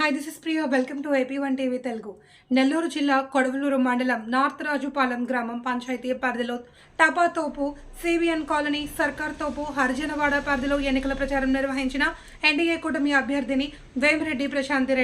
Hi this is Priya welcome to AP one TV Telugu Nellore జిల్లా కొడవలూరు మండలం north Rajupalem గ్రామం పంచాయతీ పరిధిలో టపా తోపు కాలనీ సర్కార్ తోపు హరిజనవాడ పరిధిలో ఎన్నికల ప్రచారం నిర్వహించిన ఎన్డీఏ కూటమి అభ్యర్థిని వేమిరెడ్డి ప్రశాంతి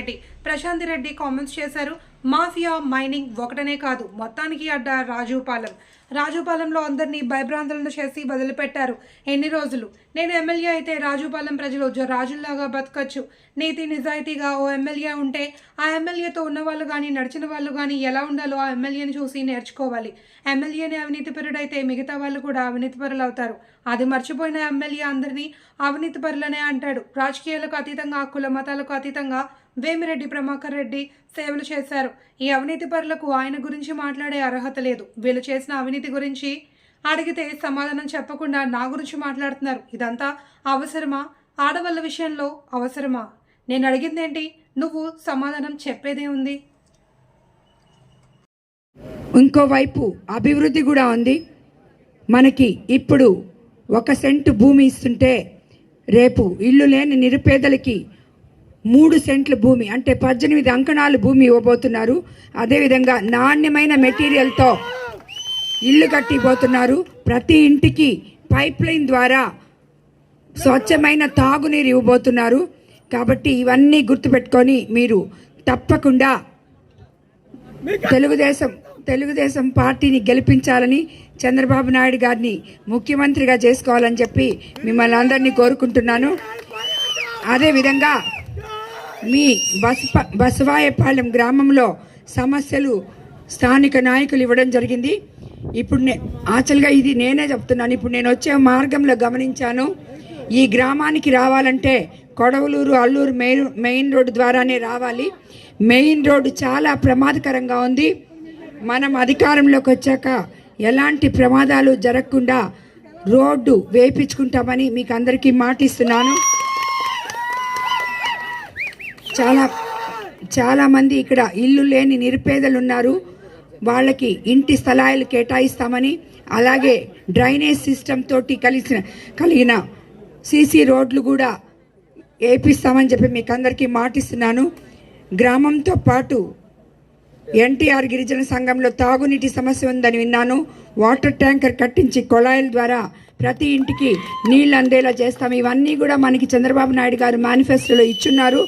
రెడ్డి కామెంట్స్ చేశారు. మాఫియా మైనింగ్ ఒకటనే కాదు మొత్తానికి అడ్డ రాజుపాలెం. రాజుపాలెంలో అందరినీ భయభ్రాంతులను చేసి వదిలిపెట్టారు. ఎన్ని రోజులు? నేను ఎమ్మెల్యే అయితే రాజుపాలెం ప్రజలు రాజుల్లాగా బతకచ్చు. నీతి నిజాయితీగా ఓ ఎమ్మెల్యే ఉంటే ఆ ఎమ్మెల్యేతో ఉన్నవాళ్ళు కానీ నడిచిన వాళ్ళు కానీ ఎలా ఉండాలో ఆ ఎమ్మెల్యేని చూసి నేర్చుకోవాలి. ఎమ్మెల్యేని అవినీతిపరుడైతే మిగతా వాళ్ళు కూడా అవినీతిపరులు అవుతారు అది మర్చిపోయిన ఎమ్మెల్యే అందరినీ అవినీతిపరులనే అంటాడు. రాజకీయాలకు అతీతంగా కుల మతాలకు అతీతంగా వేమిరెడ్డి ప్రభాకర్ రెడ్డి సేవలు చేశారు. ఈ అవినీతి పరులకు ఆయన గురించి మాట్లాడే అర్హత లేదు. వీళ్ళు చేసిన అవినీతి గురించి అడిగితే సమాధానం చెప్పకుండా నా గురించి మాట్లాడుతున్నారు. ఇదంతా అవసరమా? ఆడవాళ్ళ విషయంలో అవసరమా? నేను అడిగిందేంటి? నువ్వు సమాధానం చెప్పేదే ఉంది. ఇంకోవైపు అభివృద్ధి కూడా ఉంది. మనకి ఇప్పుడు ఒక సెంటు భూమి ఇస్తుంటే రేపు ఇల్లు లేని నిరుపేదలకి మూడు సెంట్ల భూమి అంటే పద్దెనిమిది అంకణాలు భూమి ఇవ్వబోతున్నారు. అదేవిధంగా నాణ్యమైన మెటీరియల్తో ఇల్లు కట్టిపోతున్నారు ప్రతి ఇంటికి పైప్ లైన్ ద్వారా స్వచ్ఛమైన తాగునీరు ఇవ్వబోతున్నారు. కాబట్టి ఇవన్నీ గుర్తుపెట్టుకొని మీరు తప్పకుండా తెలుగుదేశం తెలుగుదేశం పార్టీని గెలిపించాలని చంద్రబాబు నాయుడు గారిని ముఖ్యమంత్రిగా చేసుకోవాలని చెప్పి మిమ్మల్ని అందరినీ కోరుకుంటున్నాను. అదేవిధంగా మీ బసప బసవాయపాలెం గ్రామంలో సమస్యలు స్థానిక నాయకులు ఇవ్వడం జరిగింది. ఇప్పుడు నే యాక్చువల్గా ఇది నేనే చెప్తున్నాను. ఇప్పుడు నేను వచ్చే మార్గంలో గమనించాను. ఈ గ్రామానికి రావాలంటే Kodavalur Allur main main road ద్వారానే రావాలి. మెయిన్ రోడ్డు చాలా ప్రమాదకరంగా ఉంది. మనం అధికారంలోకి వచ్చాక ఎలాంటి ప్రమాదాలు జరగకుండా రోడ్డు వేయించుకుంటామని మీకు అందరికీ మాటిస్తున్నాను. చాలా చాలామంది ఇక్కడ ఇల్లు లేని నిరుపేదలు ఉన్నారు వాళ్ళకి ఇంటి స్థలాలు కేటాయిస్తామని అలాగే డ్రైనేజ్ సిస్టమ్ తోటి కలిసిన కలిగిన సీసీ రోడ్లు కూడా వేపిస్తామని చెప్పి మీకు అందరికీ మాటిస్తున్నాను. గ్రామంతో పాటు ఎన్టీఆర్ గిరిజన సంఘంలో తాగునీటి సమస్య ఉందని విన్నాను. వాటర్ ట్యాంకర్ కట్టించి కొళాయిల ద్వారా ప్రతి ఇంటికి నీళ్ళు అందేలా చేస్తాం. ఇవన్నీ కూడా మనకి చంద్రబాబు నాయుడు గారు మేనిఫెస్టోలో ఇచ్చున్నారు.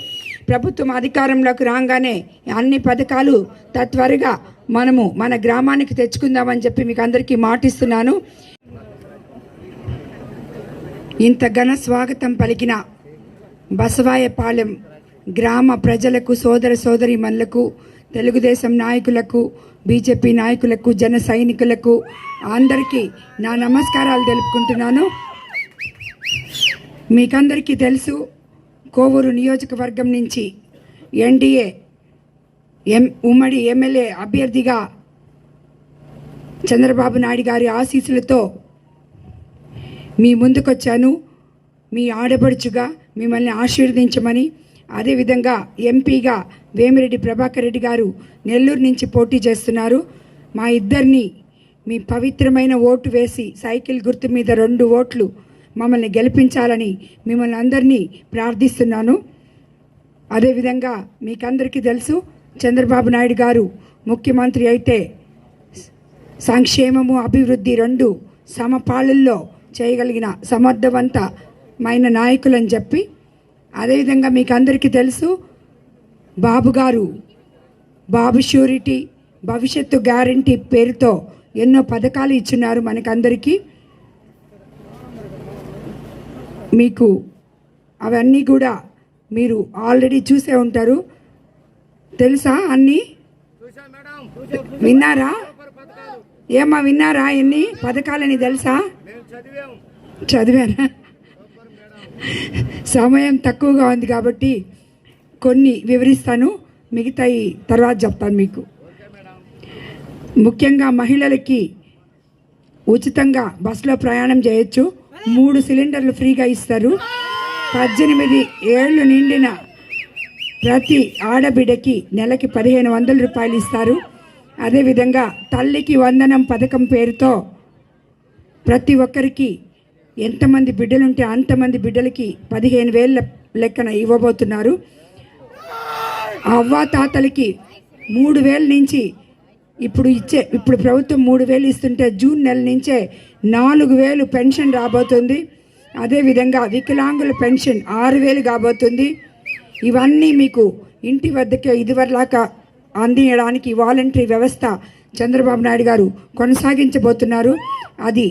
ప్రభుత్వం అధికారంలోకి రాగానే అన్ని పథకాలు తత్వరగా మనము మన గ్రామానికి తెచ్చుకుందామని చెప్పి మీకు అందరికీ మాటిస్తున్నాను. ఇంత ఘన స్వాగతం పలికిన బసవాయపాలెం గ్రామ ప్రజలకు సోదర సోదరిమణులకు తెలుగుదేశం నాయకులకు బీజేపీ నాయకులకు జన సైనికులకు అందరికీ నా నమస్కారాలు తెలుపుకుంటున్నాను. మీకందరికీ తెలుసు కోవూరు నియోజకవర్గం నుంచి ఎన్డీఏ ఎం ఉమ్మడి ఎమ్మెల్యే అభ్యర్థిగా చంద్రబాబు నాయుడు గారి ఆశీస్సులతో మీ ముందుకొచ్చాను. మీ ఆడపడుచుగా మిమ్మల్ని ఆశీర్వదించమని అదేవిధంగా ఎంపీగా వేమిరెడ్డి ప్రభాకర్ రెడ్డి గారు నెల్లూరు నుంచి పోటీ చేస్తున్నారు. మా ఇద్దరిని మీ పవిత్రమైన ఓటు వేసి సైకిల్ గుర్తు మీద రెండు ఓట్లు మమ్మల్ని గెలిపించాలని మిమ్మల్ని అందరినీ ప్రార్థిస్తున్నాను. అదేవిధంగా మీకందరికీ తెలుసు చంద్రబాబు నాయుడు గారు ముఖ్యమంత్రి అయితే సంక్షేమము అభివృద్ధి రెండు సమపాళల్లో చేయగలిగిన సమర్థవంతమైన నాయకులని చెప్పి అదేవిధంగా మీకు అందరికీ తెలుసు బాబు గారు బాబు షూరిటీ భవిష్యత్తు గ్యారంటీ పేరుతో ఎన్నో పథకాలు ఇచ్చున్నారు మనకందరికీ. మీకు అవన్నీ కూడా మీరు ఆల్రెడీ చూసే ఉంటారు. తెలుసా అన్నీ? విన్నారా? ఏమా విన్నారా ఎన్ని పథకాలని తెలుసా? చదివారా? సమయం తక్కువగా ఉంది కాబట్టి కొన్ని వివరిస్తాను. మిగతాయి తర్వాత చెప్తాను మీకు. ముఖ్యంగా మహిళలకి ఉచితంగా బస్సులో ప్రయాణం చేయొచ్చు. మూడు సిలిండర్లు ఫ్రీగా ఇస్తారు. పద్దెనిమిది ఏళ్ళు నిండిన ప్రతి ఆడబిడ్డకి నెలకి పదిహేను వందల రూపాయలు ఇస్తారు. అదేవిధంగా తల్లికి వందనం పథకం పేరుతో ప్రతి ఒక్కరికి ఎంతమంది బిడ్డలుంటే అంతమంది బిడ్డలకి పదిహేను వేల లెక్కన ఇవ్వబోతున్నారు. అవ్వ తాతలకి మూడు వేల నుంచి ఇప్పుడు ఇచ్చే ఇప్పుడు ప్రభుత్వం మూడు వేలు ఇస్తుంటే జూన్ నెల నుంచే నాలుగు వేలు పెన్షన్ రాబోతుంది. అదేవిధంగా వికలాంగుల పెన్షన్ ఆరు వేలు కాబోతుంది. ఇవన్నీ మీకు ఇంటి వద్దకే ఇదివరలాగా అందించడానికి వాలంటరీ వ్యవస్థ చంద్రబాబు నాయుడు గారు కొనసాగించబోతున్నారు. అది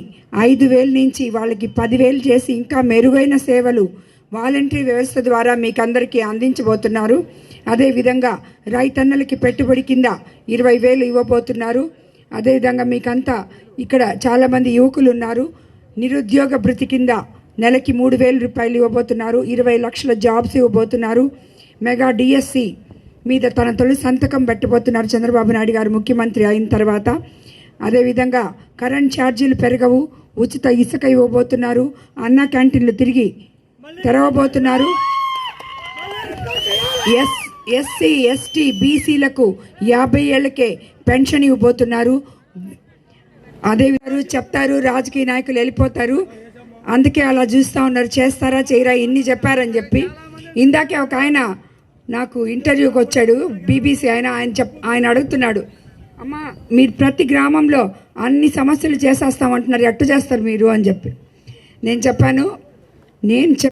ఐదు వేల నుంచి వాళ్ళకి పదివేలు చేసి ఇంకా మెరుగైన సేవలు వాలంటరీ వ్యవస్థ ద్వారా మీకు అందరికీ అందించబోతున్నారు. అదేవిధంగా రైతన్నలకి పెట్టుబడి కింద ఇరవై వేలు ఇవ్వబోతున్నారు. అదేవిధంగా మీకంతా ఇక్కడ చాలామంది యువకులు ఉన్నారు నిరుద్యోగ భృతి కింద నెలకి మూడు వేల రూపాయలు ఇవ్వబోతున్నారు. ఇరవై లక్షల జాబ్స్ ఇవ్వబోతున్నారు. మెగా డిఎస్సి మీద తన తొలి సంతకం పెట్టబోతున్నారు చంద్రబాబు నాయుడు గారు ముఖ్యమంత్రి అయిన తర్వాత. అదేవిధంగా కరెంట్ ఛార్జీలు పెరగవు ఉచిత ఇసుక ఇవ్వబోతున్నారు. అన్న క్యాంటీన్లు తిరిగి తెరవబోతున్నారు. ఎస్ ఎస్సీ ఎస్టీ బీసీలకు యాభై ఏళ్ళకే పెన్షన్ ఇవ్వబోతున్నారు. అదే వారు చెప్తారు రాజకీయ నాయకులు వెళ్ళిపోతారు. అందుకే అలా చూస్తూ ఉన్నారు. చేస్తారా చేయరా ఇన్ని చెప్పారని చెప్పి. ఇందాకే ఒక ఆయన నాకు ఇంటర్వ్యూకి వచ్చాడు. బీబీసీ ఆయన ఆయన చెప్ ఆయన అడుగుతున్నాడు. అమ్మ మీరు ప్రతి గ్రామంలో అన్ని సమస్యలు చేసేస్తామంటున్నారు. ఎట్టు చేస్తారు మీరు అని చెప్పి. నేను చెప్పాను నేను చెప్